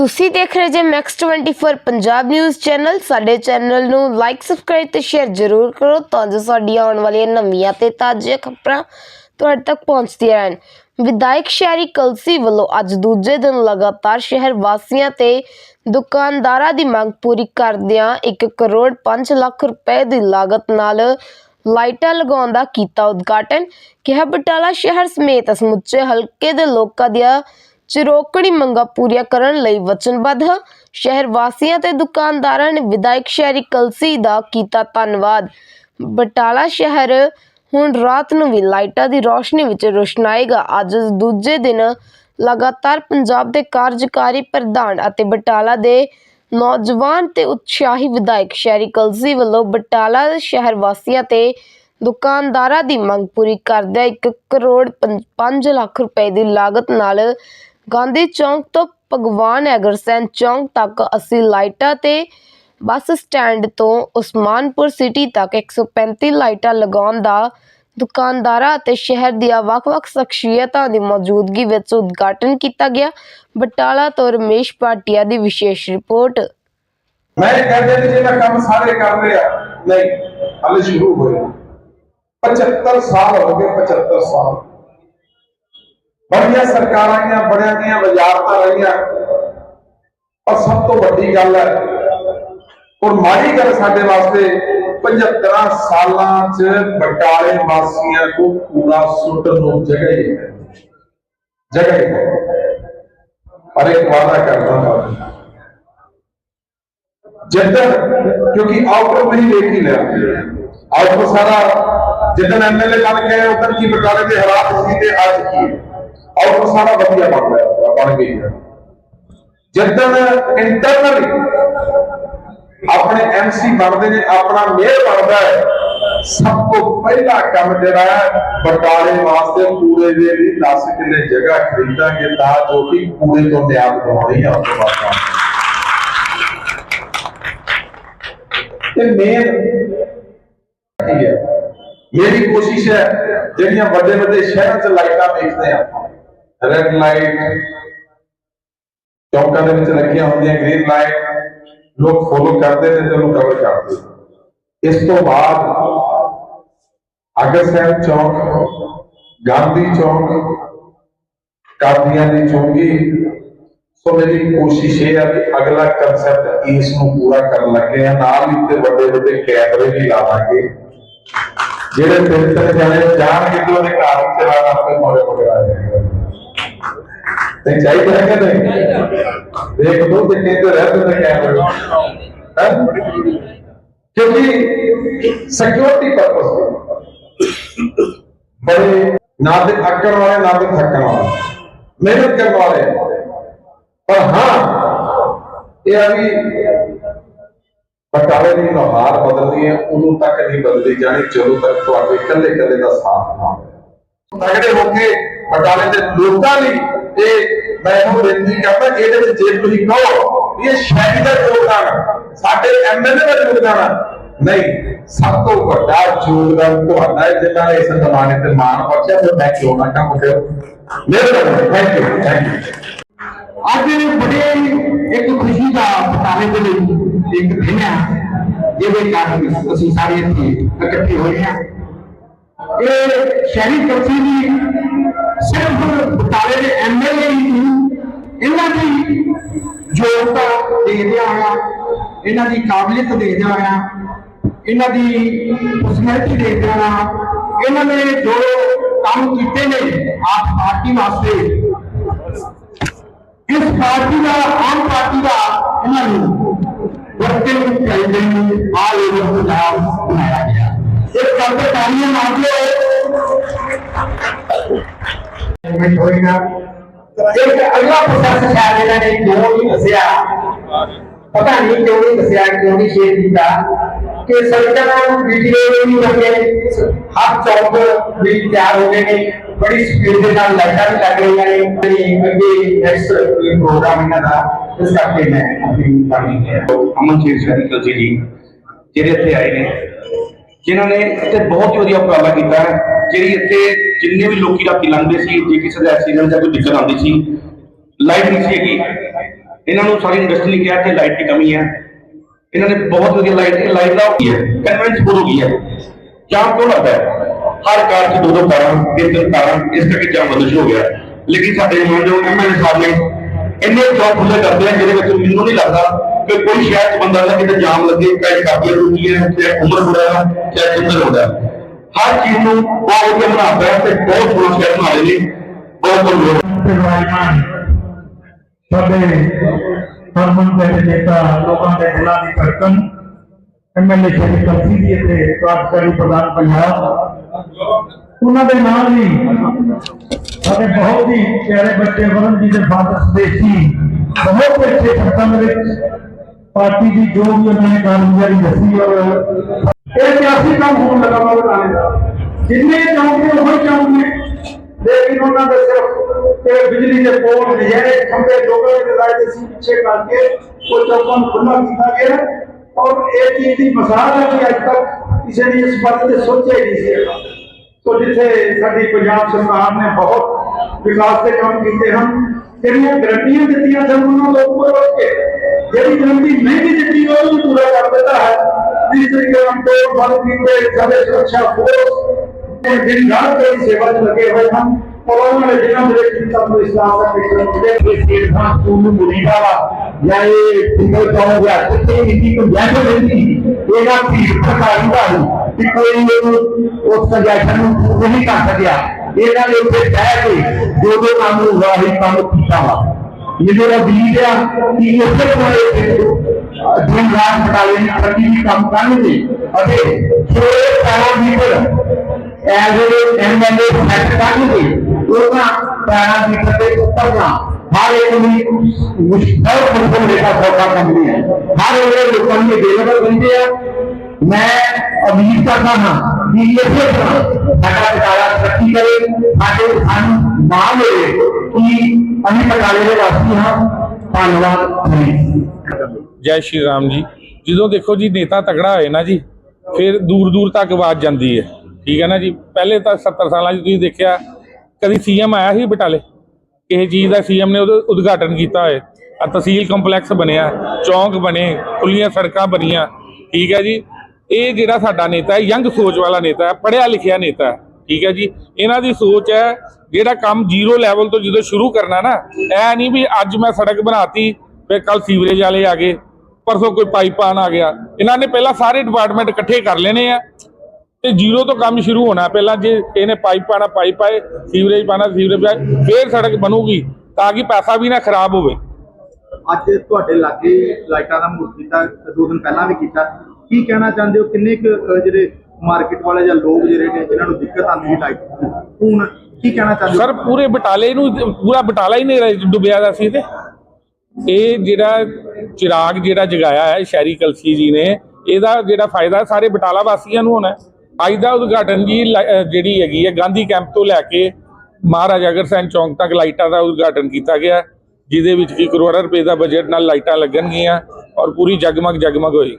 ਤੁਸੀਂ ਦੇਖ ਰਹੇ ਜੇ ਮੈਕਸ 24 ਪੰਜਾਬ ਨਿਊਜ਼ ਚੈਨਲ ਸਾਡੇ ਚੈਨਲ ਨੂੰ ਲਾਈਕ ਸਬਸਕ੍ਰਾਈਬ ਤੇ ਸ਼ੇਅਰ ਜ਼ਰੂਰ ਕਰੋ ਤਾਂ ਜੋ ਸਾਡੀਆਂ ਆਉਣ ਵਾਲੀਆਂ ਨਵੀਆਂ ਤੇ ਤਾਜ਼ੀਆਂ ਖਬਰਾਂ ਤੁਹਾਡੇ ਤੱਕ ਪਹੁੰਚਦੀਆਂ ਰਹਿਣ। ਵਿਧਾਇਕ ਸ਼ਹਿਰੀ ਕਲਸੀ ਵੱਲੋਂ ਅੱਜ ਦੂਜੇ ਦਿਨ ਲਗਾਤਾਰ ਸ਼ਹਿਰ ਵਾਸੀਆਂ ਤੇ ਦੁਕਾਨਦਾਰਾਂ ਦੀ ਮੰਗ ਪੂਰੀ ਕਰਦਿਆਂ 1 ਕਰੋੜ 5 ਲੱਖ ਰੁਪਏ ਦੀ ਲਾਗਤ ਨਾਲ ਲਾਈਟਾਂ ਲਗਾਉਣ ਦਾ ਕੀਤਾ ਉਦਘਾਟਨ। ਕਿਹਾ ਬਟਾਲਾ ਸ਼ਹਿਰ ਸਮੇਤ ਸਮੁੱਚੇ ਹਲਕੇ ਦੇ ਲੋਕਾਂ ਦੀਆਂ ਚਿਰੋਕੜੀ ਮੰਗਾਂ ਪੂਰੀਆਂ ਕਰਨ ਲਈ ਵਚਨਬੱਧ। ਹੈ ਸ਼ਹਿਰ ਵਾਸੀਆਂ ਤੇ ਦੁਕਾਨਦਾਰਾਂ ਨੇ ਵਿਧਾਇਕ ਸ਼ਹਿਰੀ ਕਲਸੀ ਦਾ ਕੀਤਾ ਧੰਨਵਾਦ। ਬਟਾਲਾ ਸ਼ਹਿਰ ਹੁਣ ਰਾਤ ਨੂੰ ਵੀ ਲਾਈਟਾਂ ਦੀ ਰੋਸ਼ਨੀ ਵਿੱਚ ਰੋਸ਼ਨਾਏਗਾ। ਅੱਜ ਦੂਜੇ ਦਿਨ ਲਗਾਤਾਰ ਪੰਜਾਬ ਦੇ ਕਾਰਜਕਾਰੀ ਪ੍ਰਧਾਨ ਅਤੇ ਬਟਾਲਾ ਦੇ ਨੌਜਵਾਨ ਤੇ ਉਤਸ਼ਾਹੀ ਵਿਧਾਇਕ ਸ਼ਹਿਰੀ ਕਲਸੀ ਵੱਲੋਂ ਬਟਾਲਾ ਸ਼ਹਿਰ ਵਾਸੀਆਂ ਤੇ ਦੁਕਾਨਦਾਰਾਂ ਦੀ ਮੰਗ ਪੂਰੀ ਕਰਦਿਆਂ 1 ਕਰੋੜ 5 ਲੱਖ ਰੁਪਏ ਦੀ ਲਾਗਤ ਨਾਲ ਗਾਂਧੀ ਚੌਂਕ ਤੋਂ ਭਗਵਾਨ ਐਗਰਸੈਨ ਚੌਂਕ ਤੱਕ 80 ਲਾਈਟਾਂ ਤੇ ਬੱਸ ਸਟੈਂਡ ਤੋਂ ਉਸਮਾਨਪੁਰ ਸਿਟੀ ਤੱਕ 135 ਲਾਈਟਾਂ ਲਗਾਉਣ ਦਾ ਦੁਕਾਨਦਾਰਾਂ ਅਤੇ ਸ਼ਹਿਰ ਦੀਆਂ ਵੱਖ-ਵੱਖ ਸ਼ਖਸੀਅਤਾਂ ਦੀ ਮੌਜੂਦਗੀ ਵਿੱਚ ਉਦਘਾਟਨ ਕੀਤਾ ਗਿਆ। ਬਟਾਲਾ ਤੋਂ ਰਮੇਸ਼ ਪਾਟਿਆ ਦੀ ਵਿਸ਼ੇਸ਼ ਰਿਪੋਰਟ। ਮੈਂ ਇਹ ਕਹਿੰਦੇ ਨੇ ਜਿਹੜਾ ਕੰਮ ਸਾਰੇ ਕਰ ਰਹੇ ਨਹੀਂ, ਹਲੇ ਸ਼ੁਰੂ ਹੋਏ 75 ਸਾਲ ਹੋ ਗਏ 75 ਸਾਲ। ਬੜੀਆਂ ਸਰਕਾਰਾਂ ਆਈਆਂ ਬੜਿਆਂ ਦੀਆਂ ਵਜ਼ਾਰਤਾਂ ਰਹੀਆਂ ਪਰ ਸਭ ਤੋਂ ਵੱਡੀ ਗੱਲ ਹੈ ਔਰ ਮਾੜੀ ਗੱਲ ਸਾਡੇ ਵਾਸਤੇ 75 ਸਾਲਾਂ ਚ ਬਟਾਲੇ ਵਾਸੀਆਂ ਕੋ ਕੂੜਾ ਸੁੱਟਣ ਨੂੰ ਜਗ੍ਹਾ ਹੀ ਹੈ ਜਗ੍ਹਾ ਹੀ ਹੈ ਪਰ ਇੱਕ ਵਾਅਦਾ ਕਰਦਾ ਹਾਂ। ਜਿੱਦਣ, ਕਿਉਂਕਿ ਆਊਟਰ ਨਹੀਂ ਦੇਖ ਹੀ ਲਿਆ। ਆਊਟਰ ਸਾਰਾ, ਜਿੱਦਣ ਐਮਐਲਏ ਬਣ ਕੇ ਉਦੋਂ ਕੀ ਬਟਾਲੇ ਦੇ ਹਾਲਾਤ ਸੀ ਤੇ ਅੱਜ ਕੀ ਆਊਟਰ ਸਾਰਾ ਵਧੀਆ ਬਣ ਗਿਆ ਬਣ ਗਈ ਹੈ। ਜਿੱਦਣ ਇੰਟਰਨਲੀ ਆਪਣੇ ਐਮਸੀ ਬਣਦੇ ਨੇ, ਆਪਣਾ ਮੇਅਰ ਬਣਦਾ ਹੈ, ਸਭ ਤੋਂ ਪਹਿਲਾ ਕੰਮ ਜਿਹੜਾ ਹੈ ਬਟਾਲੇ ਵਾਸਤੇ ਪੂਰੇ ਦੇ ਲਈ 10 ਕਿੱਲੇ ਜਗ੍ਹਾ ਖਰੀਦਾਂਗੇ ਤਾਂ ਜੋ ਕਿ ਪੂਰੇ ਤੋਂ ਨਿਆਦ ਬਣਾਉਣੀ ਹੈ ਉਸ ਤੋਂ ਤੇ ਮੇਨ ਕੀ ਹੈ, ਮੇਰੀ ਕੋਸ਼ਿਸ਼ ਹੈ, ਜਿਹੜੀਆਂ ਵੱਡੇ ਵੱਡੇ ਸ਼ਹਿਰਾਂ 'ਚ ਲਾਈਟਾਂ ਵੇਖਦੇ ਆ ਰੈੱਡ ਲਾਈਟ ਚੌਕਾਂ ਦੇ ਵਿੱਚ ਲੱਗੀਆਂ ਹੁੰਦੀਆਂ ਗ੍ਰੀਨ ਲਾਈਟ ਲੋਕ ਫੋਲੋ ਕਰਦੇ ਨੇ ਤੇ ਉਹਨੂੰ ਕਵਰ ਕਰਦੇ ਇਸ ਤੋਂ ਬਾਅਦ ਅਗਰਸੈਨ ਚੌਕ, ਗਾਂਧੀ ਚੌਕ, ਕਾਦੀਆਂ ਦੀ ਚੌਂਕੀ, ਸੋ ਮੇਰੀ ਕੋਸ਼ਿਸ਼ ਇਹ ਆ ਕਿ ਅਗਲਾ ਕਨਸੈਪਟ ਇਸ ਨੂੰ ਪੂਰਾ ਕਰਨ ਲੱਗੇ ਆ। ਨਾਲ ਹੀ ਤੇ ਵੱਡੇ ਵੱਡੇ ਕੈਮਰੇ ਵੀ ਲਾਵਾਂਗੇ। ਜਿਹੜੇ ਤਿੰਨ ਤਿੰਨ ਜਾਣੇ ਜਾਣਗੇ ਕਿ ਉਹਦੇ ਘਰ ਵਿੱਚ ਚਲਾਣ ਆਪੇ ਮੋੜੇ ਮੋੜੇ ਤੇ ਚਾਹੀਦਾ ਹੈ ਕਿ ਨਹੀਂ ਦੇਖ ਦੋ ਤੇ ਕਹਿੰਦੇ ਰਹਿ ਤੇ ਕੈਮਰੇ ਹੈਂ? ਕਿਉਂਕਿ ਸਿਕਿਉਰਿਟੀ ਪਰਪਸ ਬੜੇ ਨਾ ਤੇ ਵਾਲੇ ਨਾ ਤੇ ਥੱਕਣ ਵਾਲੇ। ਮਿਹਨਤ ਕਰਨ ਵਾਲੇ। ਪਰ ਹਾਂ ਇਹ ਆ ਵੀ ਬਟਾਲੇ ਦੀ ਨੁਹਾਰ ਬਦਲਦੀ ਹੈ ਉਦੋਂ ਤੱਕ ਨਹੀਂ ਬਦਲਦੀ ਜਾਣੀ ਜਦੋਂ ਤੱਕ ਤੁਹਾਡੇ ਇਕੱਲੇ ਇਕੱਲੇ ਦਾ ਸਾਥ ਨਾ ਹੋਵੇ। ਤਗੜੇ ਹੋ ਕੇ ਬਟਾਲੇ ਦੇ ਲੋਕਾਂ ਲਈ ਇਹ ਮੈਂ ਇਹਨੂੰ ਬੇਨਤੀ ਕਰਦਾ ਕਿ ਇਹਦੇ ਵਿੱਚ ਜੇ ਤੁਸੀਂ ਕਹੋ ਵੀ ਇਹ ਸ਼ਹਿਰੀ ਦਾ ਯੋਗਦਾਨ ਹੈ, ਸਾਡੇ ਐਮਐਲਏ ਦਾ ਯੋਗਦਾਨ ਹੈ, ਨਹੀਂ ਸਭ ਤੋਂ ਵੱਡਾ ਯੋਗਦਾਨ ਤੁਹਾਡਾ ਹੈ ਜਿਨ੍ਹਾਂ ਨੇ ਇਸ ਜ਼ਮਾਨੇ ਤੇ ਮਾਣ ਬਖਸ਼ਿਆ ਫਿਰ ਮੈਂ ਕਿਉਂ ਨਾ ਕੰਮ ਕਰਾਂ ਮੇਰੇ ਥੈਂਕ ਯੂ ਥੈਂਕ ਯੂ ਅੱਜ ਬੜੇ ਇੱਕ ਖੁਸ਼ੀ ਦਾ ਬਟਾਲੇ ਦੇ ਲਈ ਇੱਕ ਦਿਨ ਹੈ ਜਿਹਦੇ ਕਾਰਨ ਅਸੀਂ ਸਾਰੇ ਇੱਥੇ ਇਕੱਠੇ ਹੋਏ ਹਾਂ ਇਹ ਸ਼ਹਿਰੀ ਕੌਂਸਲ ਦੀ ਸਿਰਫ ਬਟਾਲੇ ਦੇ ਐਮਐਲਏ ਹੀ ਨਹੀਂ ਇਹਨਾਂ ਦੀ ਯੋਗਤਾ ਦੇਖਦਿਆਂ ਹੋਇਆ ਇਹਨਾਂ ਦੀ ਕਾਬਲੀਅਤ ਦੇਖਦਿਆਂ ਹੋਇਆ ਇਹਨਾਂ ਦੀ ਪਰਸਨੈਲਿਟੀ ਦੇਖਦਿਆਂ ਹੋਇਆ ਇਹਨਾਂ ਨੇ ਜੋ ਕੰਮ ਕੀਤੇ ਨੇ ਆਪ ਪਾਰਟੀ ਵਾਸਤੇ, ਇਸ ਪਾਰਟੀ ਦਾ, ਆਮ ਪਾਰਟੀ ਦਾ ਇਹਨਾਂ ਨੂੰ working president all over Punjab ਬਣਾਇਆ ਗਿਆ। ਇਸ ਕਰਕੇ ਤਾਲੀਆਂ ਮਾਰ ਦਿਓ ਹੋਏਗਾ ਇੱਕ ਅਗਲਾ ਪ੍ਰੋਸੈਸ ਸ਼ਾਇਦ ਇਹਨਾਂ ਨੇ ਕਿਉਂ ਨਹੀਂ ਦੱਸਿਆ? ਪਤਾ ਨਹੀਂ ਕਿਉਂ ਨਹੀਂ ਦੱਸਿਆ, ਕਿਉਂ ਨਹੀਂ ਸ਼ੇਅਰ ਕੀਤਾ। ਕਿ ਸੜਕਾਂ ਵੀਡੀਓ ਵੀ ਲੱਗੇ ਹਰ ਚੌਕ ਵੀ ਤਿਆਰ ਹੋ ਗਏ ਨੇ। ਬੜੀ ਸਪੀਡ ਦੇ ਨਾਲ ਲਾਈਟਾਂ ਵੀ ਲੱਗ ਰਹੀਆਂ ਨੇ। ਤੇ ਅੱਗੇ ਨੈਕਸਟ ਪ੍ਰੋਗਰਾਮ ਇਹਨਾਂ ਦਾ। ਇਸ ਕਰਕੇ ਮੈਂ ਆਪਣੀ ਬਾਣੀ ਹੈ ਅਮਨਜੀਤ ਸੈਨਿਕਲ ਜੀ ਜਿਹੜੇ ਇੱਥੇ ਆਏ ਨੇ, ਜਿਨ੍ਹਾਂ ਨੇ ਇੱਥੇ ਬਹੁਤ ਵਧੀਆ ਉਪਰਾਲਾ ਕੀਤਾ ਹੈ, ਜਿਹੜੀ ਇੱਥੇ ਜਿੰਨੇ ਵੀ ਲੋਕੀ ਰਾਤੀ ਲੰਘਦੇ ਸੀ, ਜੇ ਕਿਸੇ ਦਾ ਐਕਸੀਡੈਂਟ ਜਾਂ ਕੋਈ ਦਿੱਕਤ ਆਉਂਦੀ ਸੀ ਲਾਈਟ ਨਹੀਂ ਸੀ ਹੈਗੀ। ਇਹਨਾਂ ਨੂੰ ਸਾਰੀ ਇੰਡਸਟਰੀ ਨੇ ਕਿਹਾ ਕਿ ਲਾਈਟ ਦੀ ਕਮੀ ਹੈ। ਇਹਨਾਂ ਨੇ ਬਹੁਤ ਵਧੀਆ ਲਾਈਟ ਇਹ ਲਾਈਟ ਦਾ ਕੀ ਹੈ ਕਨਵੈਂਸ ਹੋ ਗਈ ਹੈ। ਜਾਮ ਕਿਉਂ ਲੱਗਦਾ ਹਰ ਕਾਰ 'ਚ ਦੋ ਦੋ ਕਾਰਾਂ ਤਿੰਨ ਤਿੰਨ ਕਾਰਾਂ, ਇਸ ਕਰਕੇ ਜਾਮ ਬੰਦਸ਼ ਹੋ ਗਿਆ। ਲੇਕਿਨ ਸਾਡੇ ਮਾਨਯੋਗ ਐਮਐਲਏ ਸਾਹਿਬ ਨੇ ਇੰਨੇ ਚੌਕ ਖੁੱਲੇ ਕਰਦੇ ਆ, ਜਿਹਦੇ ਵਿੱਚ ਮੈਨੂੰ ਨਹੀਂ ਲੱਗਦਾ ਕਿ ਕੋਈ ਸ਼ਹਿਰ 'ਚ ਬੰਦਾ ਨਾ ਕਿਤੇ ਜਾਮ ਲੱਗੇ ਚਾਹੇ ਕਾਬੀਆਂ ਰੁਕੀ ਹੈ, ਚਾਹੇ ਉਮਰ ਬੁੜਾ ਚਾਹੇ ਚੰਦਰ ਹੁੰਦਾ ਹਰ ਚੀਜ਼ ਨੂੰ ਬਹੁਤ ਵਧੀਆ ਬਣਾਉਂਦਾ ਹੈ ਤੇ ਬਹੁਤ ਸੋਹਣਾ ਸ਼ਹਿਰ ਬਣਾ ਰਹੇ ਬਹੁਤ ਬਹੁਤ ਧੰਨਵਾਦ ਸਾਡੇ ਹਰਮਨ ਦੇ ਨੇਤਾ, ਲੋਕਾਂ ਦੇ ਦਿਲਾਂ ਦੀ ਧੜਕਨ ਐਮਐਲਏ ਸ਼੍ਰੀ ਕਲਸੀ ਜੀ ਅਤੇ ਕਾਰਜਕਾਰੀ ਪ੍ਰਧਾਨ ਪੰਜਾਬ। ਉਹਨਾਂ ਦੇ ਨਾਲ ਹੀ ਸਾਡੇ ਬਹੁਤ ਹੀ ਪਿਆਰੇ ਬੱਚੇ ਵਰਨ ਜੀ ਦੇ ਫਾਦਰ ਸਦੇਸ਼ੀ ਬਹੁਤ ਅੱਛੇ ਸ਼ਬਦਾਂ ਦੇ ਵਿੱਚ ਪਾਰਟੀ ਦੀ ਜੋ ਵੀ ਉਹਨਾਂ ਨੇ ਕਾਰਗੁਜ਼ਾਰੀ ਦੱਸੀ ਔਰ ਇਹ ਸਿਆਸੀ ਕੰਮ ਹੋਣ ਲੱਗਾ ਵਾ ਬਣਾਉਣੇ ਦਾ ਜਿੰਨੇ ਚਾਹੁੰਦੇ ਉਹ ਚਾਹੁੰਦੇ ਲੇਕਿਨ ਉਹਨਾਂ ਦੇ ਸਿਰਫ ਤੇ ਬਿਜਲੀ ਦੇ ਪੋਲ ਜਿਹੜੇ ਖੰਭੇ ਲੋਕਾਂ ਦੇ ਲਾਏ ਦੇ ਸੀ ਪਿੱਛੇ ਕਰਕੇ ਉਹ ਚੌਕਾਂ ਨੂੰ ਖੁੱਲਾ ਕੀਤਾ ਗਿਆ ਔਰ ਇਹ ਚੀਜ਼ ਦੀ ਮਿਸਾਲ ਹੈ ਕਿ ਅੱਜ ਤੱਕ ਕਿਸੇ ਨੇ ਇਸ ਬਾਰੇ ਤੇ ਸੋਚਿਆ ਹੀ ਨਹੀਂ ਸੀ ਸੋ ਜਿੱਥੇ ਸਾਡੀ ਪੰਜਾਬ ਸਰਕਾਰ ਨੇ ਬਹੁਤ ਵਿਕਾਸ ਦੇ ਕੰਮ ਕੀਤੇ ਹਨ ਜਿਹੜੀਆਂ ਗਰੰਟੀਆਂ ਦਿੱਤੀਆਂ ਸਨ ਉਹਨਾਂ ਤੋਂ ਉੱਪਰ ਉੱਠ ਕੇ ਜਿਹੜੀ ਗਰੰਟੀ ਨਹੀਂ ਵੀ ਦਿੱਤੀ ਉਹ ਵੀ ਪੂਰਾ ਕਰ ਦਿੱਤਾ ਹੈ ਜਿਸ ਤਰੀਕੇ ਤੋਂ ਬੰਦ ਕੀਤੇ ਸਾਡੇ ਸੁਰੱਖਿਆ ਫੋਰਸ ਇਹ ਦਿਨ ਰਾਤ ਦੀ ਸੇਵਾ 'ਚ ਲੱਗੇ ਹੋਏ ਹਨ ਉਹਨਾਂ ਨੇ ਜਿਨ੍ਹਾਂ ਦੇ ਵਿੱਚ ਸਾਨੂੰ ਇਸਲਾਮ ਦਾ ਫਿਕਰ ਦੇ ਕੋਈ ਸਟੇਟ ਖਾਨ ਸਕੂਲ ਜਾਂ ਇਹ ਸਿੰਗਲ ਚੌਂਕ ਜਾਂ ਕਿਤੇ ਵੀ ਕੋਈ ਜੈਸੇ ਰਹਿੰਦੀ ਇਹਦਾ ਵੀ ਸਰਕਾਰੀ ਦਾ ਨਹੀਂ ਕਿ ਕੋਈ ਉਸ ਸਜੈਸ਼ਨ ਨੂੰ ਨਹੀਂ ਕਰ ਸਕਿਆ ਇਹਨਾਂ ਨੇ ਉੱਥੇ ਕਹਿ ਕੇ ਜੋ ਜੋ ਕੰਮ ਨੂੰ। ਵਾਹੀ ਕੰਮ ਕੀਤਾ ਵਾ ਇਹ ਮੇਰਾ ਬਲੀਡ ਆ ਕਿ ਇਸੇ ਕੋਲੇ ਦਿਨ ਰਾਤ ਬਟਾਲੇ ਦੀ ਤਰੱਕੀ ਦੀ ਕੰਮ ਕਰਨਗੇ ਅਤੇ ਸੋਏ ਪੈਰਾਮੀਟਰ ਐਜ਼ ਐਮਐਲਏ ਸੈੱਟ ਕਰਨਗੇ ਉਹਨਾਂ ਪੈਰਾਮੀਟਰ ਦੇ ਉੱਪਰ ਨਾ ਹਰ ਇੱਕ ਨੂੰ ਮੁਸ਼ਕਲ ਮੁਸ਼ਕਲ ਦੇਖਾ ਸੌਖਾ ਕੰਮ ਹੈ ਹਰ ਇੱਕ ਲੋਕਾਂ ਨੂੰ ਅਵੇਲੇਬਲ ਬੰਦੇ ਆ ਮੈਂ ਉਮੀਦ ਕਰਦਾ ਹਾਂ ਕਿ ਇਸੇ ਤਰ੍ਹਾਂ ਸਾਡਾ ਬਟਾਲਾ ਤਰੱਕੀ ਕਰੇ ਸਾਡੇ ਸਾਨੂੰ ਨਾ ਮਿਲੇ ਕਿ ਅਸੀਂ ਬਟਾਲੇ ਦੇ ਵਾਸੀ ਹਾਂ ਧੰਨਵਾਦ ਜੈ ਸ਼੍ਰੀ ਰਾਮ ਜੀ। ਜਦੋਂ ਦੇਖੋ ਜੀ ਨੇਤਾ ਤਗੜਾ ਹੋਏ ਨਾ ਜੀ, ਫਿਰ ਦੂਰ ਦੂਰ ਤੱਕ ਆਵਾਜ਼ ਜਾਂਦੀ ਹੈ। ਠੀਕ ਹੈ ਨਾ ਜੀ? ਪਹਿਲੇ ਤਾਂ 70 ਸਾਲਾਂ 'ਚ ਤੁਸੀਂ ਦੇਖਿਆ, ਕਦੀ ਸੀਐਮ ਆਇਆ ਸੀ ਬਟਾਲੇ? ਕਿਸੇ ਚੀਜ਼ ਦਾ ਸੀਐਮ ਨੇ ਉਹਦਾ ਉਦਘਾਟਨ ਕੀਤਾ ਹੋਏ। ਆ ਤਹਿਸੀਲ ਕੰਪਲੈਕਸ ਬਣਿਆ, ਚੌਂਕ ਬਣੇ ਖੁੱਲੀਆਂ ਸੜਕਾਂ ਬਣੀਆਂ। ਠੀਕ ਹੈ ਜੀ? ਇਹ ਜਿਹੜਾ ਸਾਡਾ ਨੇਤਾ ਹੈ, ਯੰਗ ਸੋਚ ਵਾਲਾ ਨੇਤਾ ਹੈ, ਪੜ੍ਹਿਆ ਲਿਖਿਆ ਨੇਤਾ ਹੈ। ਠੀਕ ਹੈ ਜੀ? ਇਹਨਾਂ ਦੀ ਸੋਚ ਹੈ, ਜਿਹੜਾ ਕੰਮ ਜ਼ੀਰੋ ਲੈਵਲ ਤੋਂ ਜਦੋਂ ਸ਼ੁਰੂ ਕਰਨਾ ਨਾ, ਐ ਨਹੀਂ ਵੀ ਅੱਜ ਮੈਂ ਸੜਕ ਬਣਾਤੀ, ਫਿਰ ਕੱਲ ਸੀਵਰੇਜ ਵਾਲੇ ਆ ਗਏ। ਪਰਸੋਂ ਕੋਈ ਪਾਈਪਾਂ ਆ ਗਿਆ। ਇਹਨਾਂ ਨੇ ਪਹਿਲਾਂ ਸਾਰੇ ਡਿਪਾਰਟਮੈਂਟ ਇਕੱਠੇ ਕਰ ਲੈਣੇ ਆ ਤੇ ਜ਼ੀਰੋ ਤੋਂ ਕੰਮ ਸ਼ੁਰੂ ਹੋਣਾ। ਪਹਿਲਾਂ ਜੇ ਇਹਨੇ ਪਾਈਪ ਪਾਣਾ ਪਾਈਪ ਪਾਏ ਸੀਵਰੇਜ ਪਾਣਾ ਸੀਵਰੇਜ ਪਾਏ ਫੇਰ ਸੜਕ ਬਣੂਗੀ ਤਾਂ ਕਿ ਪੈਸਾ ਵੀ ਨਾ ਖਰਾਬ ਹੋਵੇ। ਅੱਜ ਤੁਹਾਡੇ ਲਾਗੇ ਲਾਈਟਾਂ ਦਾ ਮੁੱਖ ਕੀਤਾ ਦੋ ਦਿਨ ਪਹਿਲਾਂ ਵੀ ਕੀਤਾ। ਕੀ ਕਹਿਣਾ ਚਾਹੁੰਦੇ ਹੋ? ਕਿੰਨੇ ਜਿਹੜੇ ਮਾਰਕੀਟ ਵਾਲੇ ਜਾਂ ਲੋਕ ਜਿਹੜੇ ਨੇ ਜਿਨ੍ਹਾਂ ਨੂੰ ਦਿੱਕਤ ਆਉਂਦੀ ਹੈ ਲਾਈਟ ਹੁਣ ਕੀ ਕਹਿਣਾ ਚਾਹੁੰਦੇ ਹੋ? ਸਰ ਪੂਰੇ ਬਟਾਲੇ ਨੂੰ ਪੂਰਾ ਬਟਾਲਾ ਹੀ ਨੇਰਾ ਡੁੱਬਿਆ ਦਾ ਸੀ ਤੇ। ਇਹ ਜਿਹੜਾ ਚਿਰਾਗ ਜਿਹੜਾ ਜਗਾਇਆ ਹੈ, ਸ਼ਹਿਰੀ ਕਲਸੀ ਜੀ ਨੇ, ਇਹਦਾ ਜਿਹੜਾ ਫਾਇਦਾ ਸਾਰੇ ਬਟਾਲਾ ਵਾਸੀਆਂ ਨੂੰ ਹੋਣਾ ਅੱਜ ਦਾ ਉਦਘਾਟਨ ਜੀ ਲ- ਜਿਹੜੀ ਹੈਗੀ ਹੈ, ਗਾਂਧੀ ਕੈਂਪ ਤੋਂ ਲੈ ਕੇ ਮਹਾਰਾਜਾ ਅਗਰਸੈਨ ਚੌਂਕ ਤੱਕ ਲਾਈਟਾਂ ਦਾ ਉਦਘਾਟਨ ਕੀਤਾ ਗਿਆ ਜਿਹਦੇ ਵਿੱਚ ਕਿ ਕਰੋੜਾਂ ਰੁਪਏ ਦਾ ਬਜਟ ਨਾਲ ਲਾਈਟਾਂ ਲੱਗਣਗੀਆਂ ਔਰ ਪੂਰੀ ਜਗਮਗ ਜਗਮਗ ਹੋਈ